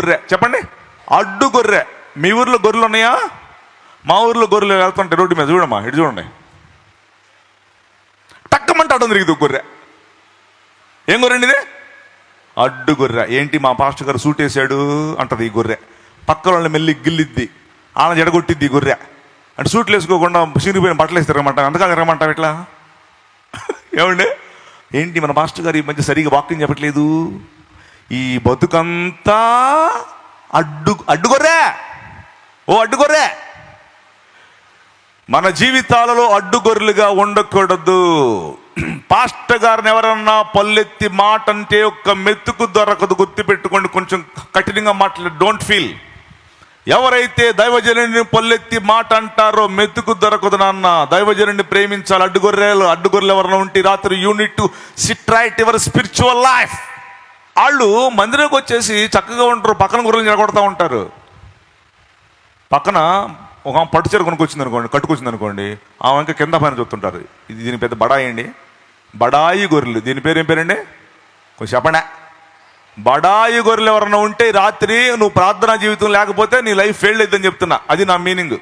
గొర్రె. చెప్పండి. అడ్డు గొర్రె. మీ ఊర్లో గొర్రెలు ఉన్నాయా? మా ఊర్లో గొర్రెలు వెళ్తుంటాయి రోడ్డు మీద చూడమ్మా. ఇటు చూడండి. టక్కమంటే అడ్డం తిరిగింది గొర్రె. ఏం గొర్రెండి ఇది? అడ్డు గొర్రె. ఏంటి మా పాస్టర్ గారు సూట్ వేసాడు అంటది ఈ గొర్రె. పక్కన వాళ్ళని మెల్లి గిల్లిద్ది. ఆన జడగొట్టిద్ది ఈ గొర్రె. అంటే సూట్లు వేసుకోకుండా సిరిగిపోయిన బట్టలు వేసి తిరగమంటాం ఎంతకాలం తిరగమంటాం ఇట్లా? ఏమండి? ఏంటి మన మాస్టర్ గారు ఈ మధ్య సరిగా వాకింగ్ చెప్పట్లేదు? ఈ బతుకంతా అడ్డు అడ్డుగొర్రే. ఓ అడ్డుగొర్రే. మన జీవితాలలో అడ్డుగొర్రెలుగా ఉండకూడదు. పాస్టర్ గారిని ఎవరన్నా పల్లెత్తి మాట అంటే ఒక్క మెతుకు దొరకదు గుర్తుపెట్టుకోండి. కొంచెం కఠినంగా మాట్లాడు. డోంట్ ఫీల్ ఎవరైతే దైవజనుడిని పల్లెత్తి మాట అంటారో మెతుకు దొరకదు నాన్న. దైవజనుడిని ప్రేమించాలి. అడ్డుగొర్రెలు అడ్డుగొర్రెలు ఎవరైనా ఉంటే రాత్రి unit to sit your spiritual life వాళ్ళు మందిరంకి వచ్చేసి చక్కగా ఉంటారు పక్కన గుర్రం జరగొడతా ఉంటారు. పక్కన ఒక పట్టుచీర కొనుక్కొచ్చింది అనుకోండి కట్టుకొచ్చింది అనుకోండి ఆమె ఇంకా కింద పైన చూస్తుంటారు. ఇది దీని పెద్ద బడాయి అండి బడాయి గొర్రెలు. దీని పేరు ఏం పేరండి? కొంచెం చెప్పండి బడాయి గొర్రెలు ఎవరన్నా ఉంటే రాత్రి నువ్వు ప్రార్థనా జీవితం లేకపోతే నీ లైఫ్ ఫెయిల్ అవుతుందని చెప్తున్నా. అది నా మీనింగ్.